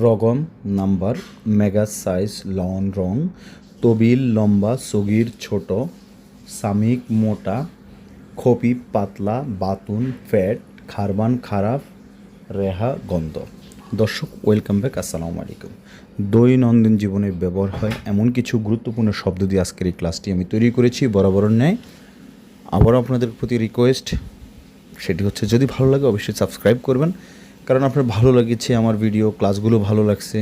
রগম, number, mega size, loan, রং, তবিল, লম্বা, সগির, ছোট, সামিক, মোটা, খপি, পাতলা, বাতুন, ফ্যাট, খারবান, খারাপ, রেহা, গন্ধ। দর্শক, ওয়েলকাম ব্যাক, আসসালামু আলাইকুম। দৈনন্দিন জীবনে ব্যবহার হয় এমন কিছু গুরুত্বপূর্ণ শব্দ দিয়ে আজকের এই ক্লাসটি আমি তৈরি করেছি। বরাবর ন্যায় আবারও আপনাদের প্রতি রিকোয়েস্ট সেটি হচ্ছে, যদি ভালো লাগে, অবশ্যই সাবস্ক্রাইব করবেন। কারণ আপনার ভালো লেগেছে আমার ভিডিও ক্লাসগুলো ভালো লাগছে।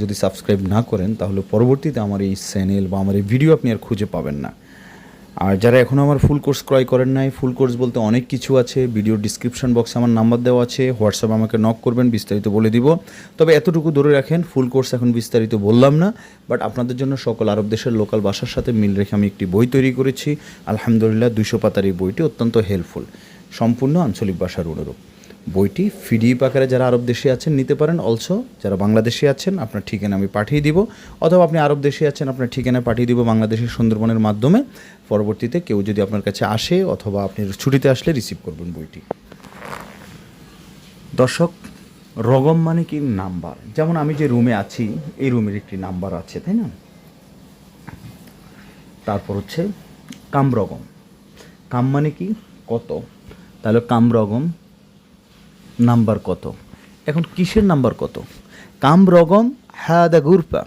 যদি সাবস্ক্রাইব না করেন, তাহলে পরবর্তীতে আমার এই চ্যানেল বা আমার এই ভিডিও আপনি আর খুঁজে পাবেন না। আর যারা এখনও আমার ফুল কোর্স ক্রয় করেন নাই ফুল কোর্স বলতে অনেক কিছু আছে। ভিডিও ডিসক্রিপশন বক্সে আমার নাম্বার দেওয়া আছে। হোয়াটসঅ্যাপ আমাকে নক করবেন, বিস্তারিত বলে দিব। তবে এতটুকু ধরে রাখেন ফুল কোর্স এখন বিস্তারিত বললাম না। বাট আপনাদের জন্য সকল আরব দেশের লোকাল ভাষার সাথে মিল রেখে আমি একটি বই তৈরি করেছি। আলহামদুলিল্লাহ, দুইশো পাতার এই বইটি অত্যন্ত হেল্পফুল সম্পূর্ণ আঞ্চলিক ভাষার অনুরূপ। বইটি পিডিএফ আকারে যারা আরব দেশে আছেন নিতে পারেন অলসো যারা বাংলাদেশে আছেন, আপনার ঠিকানা আমি পাঠিয়ে দিব। অথবা আপনি আরব দেশে আছেন, আপনার ঠিকানা পাঠিয়ে দিব বাংলাদেশের সুন্দরবনের মাধ্যমে। পরবর্তীতে কেউ যদি আপনার কাছে আসে অথবা আপনি ছুটিতে আসলে রিসিভ করবেন বইটি। দর্শক, রগম মানে কি? নাম্বার। যেমন আমি যে রুমে আছি, এই রুমের একটি নাম্বার আছে, তাই না? তারপর হচ্ছে কামরগম। কাম মানে কি? কত। তাহলে কামরগম নাম্বার কত? এখন কিসের নাম্বার কত? কাম রগম হাদা গুরপা।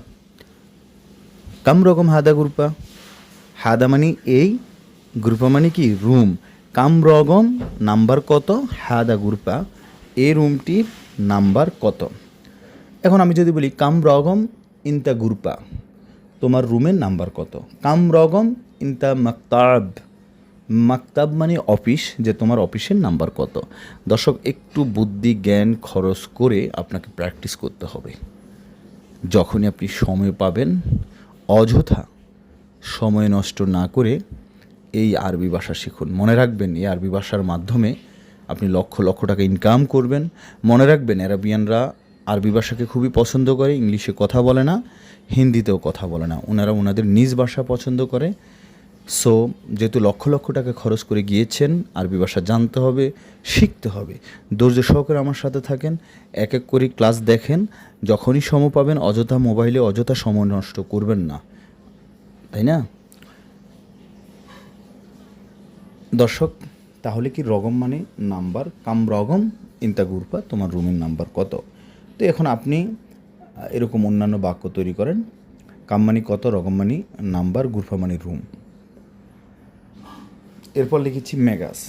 কাম রকম হাদা গুরপা। হাদা মানে এই, গ্রুপা মানে কি? রুম। কাম রগম নাম্বার কত? হাদা গুরপা। এই রুমটির নাম্বার কত? এখন আমি যদি বলি, কাম রগম ইনতা গুরপা। তোমার রুমের নাম্বার কত? কাম রগম ইনতা মাকতাব। মাকতাব মানে অফিস, যে তোমার অফিসের নাম্বার কত? দর্শক, একটু বুদ্ধি, জ্ঞান খরচ করে আপনাকে প্র্যাকটিস করতে হবে। যখনই আপনি সময় পাবেন, অযথা সময় নষ্ট না করে এই আরবি ভাষা শিখুন। মনে রাখবেন, এই আরবি ভাষার মাধ্যমে আপনি লক্ষ লক্ষ টাকা ইনকাম করবেন। মনে রাখবেন অ্যারাবিয়ানরা আরবি ভাষাকে খুবই পছন্দ করে, ইংলিশে কথা বলে না, হিন্দিতেও কথা বলে না। ওনারা ওনাদের নিজ ভাষা পছন্দ করে। সো যেহেতু লক্ষ লক্ষ টাকা খরচ করে গিয়েছেন, আরবি ভাষা জানতে হবে, শিখতে হবে। ধৈর্য সহকারে আমার সাথে থাকেন, এক এক করে ক্লাস দেখেন, যখনই সময় পাবেন, অযথা মোবাইলে অযথা সময় নষ্ট করবেন না। তাই না? দর্শক, তাহলে কি রগম মানে নাম্বার? কাম রগম, ইন্তা গুরপা, তোমার রুমের নাম্বার কত? তো এখন আপনি এরকম অন্যান্য বাক্য তৈরি করেন। কাম মানে কত, রগম মানে নাম্বার গুরফা মানে রুম। এরপর লিখেছি মেগাস।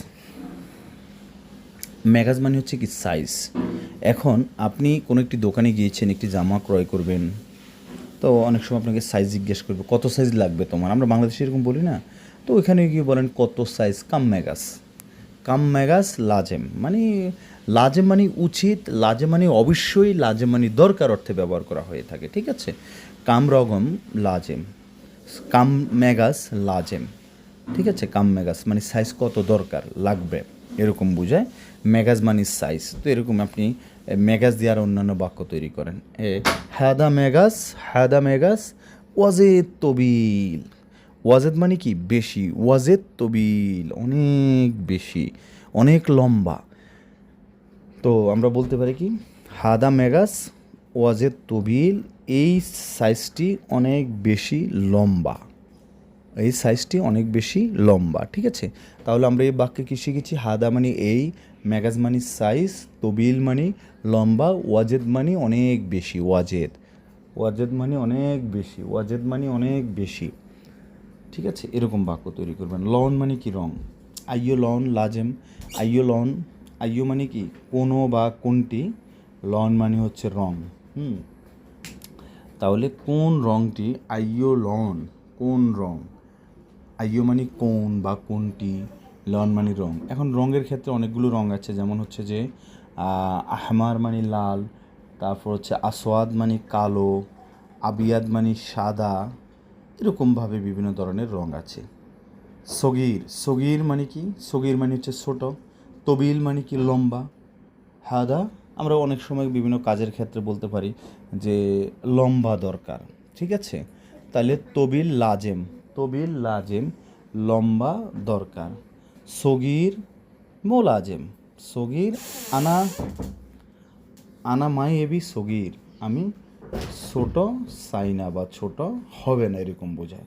মেগাজ মানে হচ্ছে কি সাইজ এখন আপনি কোনো একটি দোকানে গিয়েছেন, একটি জামা ক্রয় করবেন, তো অনেক সময় আপনাকে সাইজ জিজ্ঞেস করবে, কত সাইজ লাগবে তোমার? আমরা বাংলাদেশে এরকম বলি না। তো ওইখানে গিয়ে বলেন, কত সাইজ কাম মেগাস? কাম মেগাস লাজেম। মানে লাজেম মানে উচিত লাজে মানে অবশ্যই, লাজেম মানে দরকার অর্থে ব্যবহার করা হয়ে থাকে, ঠিক আছে? কাম রগম লাজেম। কাম মেগাস লাজেম। ঠিক আছে, কাম মেগাস মানে সাইজ কত দরকার, লাগবে, এরকম বোঝায়। মেগাজ মানে সাইজ তো এরকম আপনি মেগাজ দিয়ে আর অন্যান্য বাক্য তৈরি করেন। এ হ্যাদা মেগাস হ্যাদা মেগাস, ওয়াজেদ তবিল। ওয়াজেদ মানে কি? বেশি। ওয়াজেদ তবিল, অনেক বেশি, অনেক লম্বা। তো আমরা বলতে পারি কি? হাদা মেগাস, ওয়াজেদ তবিল, এই সাইজটি অনেক বেশি লম্বা। এই সাইজটি অনেক বেশি লম্বা, ঠিক আছে? তাহলে আমরা এই বাক্যে কী শিখেছি? হাদা মানে এই, ম্যাগাজ মানে সাইজ তবিল মানে লম্বা, ওয়াজেদ মানে অনেক বেশি, ওয়াজেদ। ওয়াজেদ মানে অনেক বেশি, ওয়াজেদ মানে অনেক বেশি। ঠিক আছে? এরকম বাক্য তৈরি করবেন। লন মানে কি রং? আইয়ো লন লাজেম। আইয়ো লন, আইয়ো মানে কি? কোনো বা কোনটি? লন মানে হচ্ছে রং। হুম? তাহলে কোন রংটি আইয়ো লন? কোন রং? আইয়ো মানে কোন বা কোনটি লন মানে রং। এখন রঙের ক্ষেত্রে অনেকগুলো রং আছে যেমন হচ্ছে যে আহ, আহমার মানে লাল তারপর হচ্ছে আসওয়াদ মানে কালো আবিয়াদ মানে সাদা এরকমভাবে বিভিন্ন ধরনের রং আছে। সগির সগির মানে কি? সগির মানে হচ্ছে ছোট তবিল মানে কি লম্বা হাদা আমরা অনেক সময় বিভিন্ন কাজের ক্ষেত্রে বলতে পারি যে লম্বা দরকার ঠিক আছে? তাহলে তবিল লাজেম। তবিল লাজেম লম্বা দরকার। সগির মোলাজেম। সগির আনা আনা মাই এবি সগির। আমি ছোট সাইনা বা ছোট হবে না এরকম বোঝায়।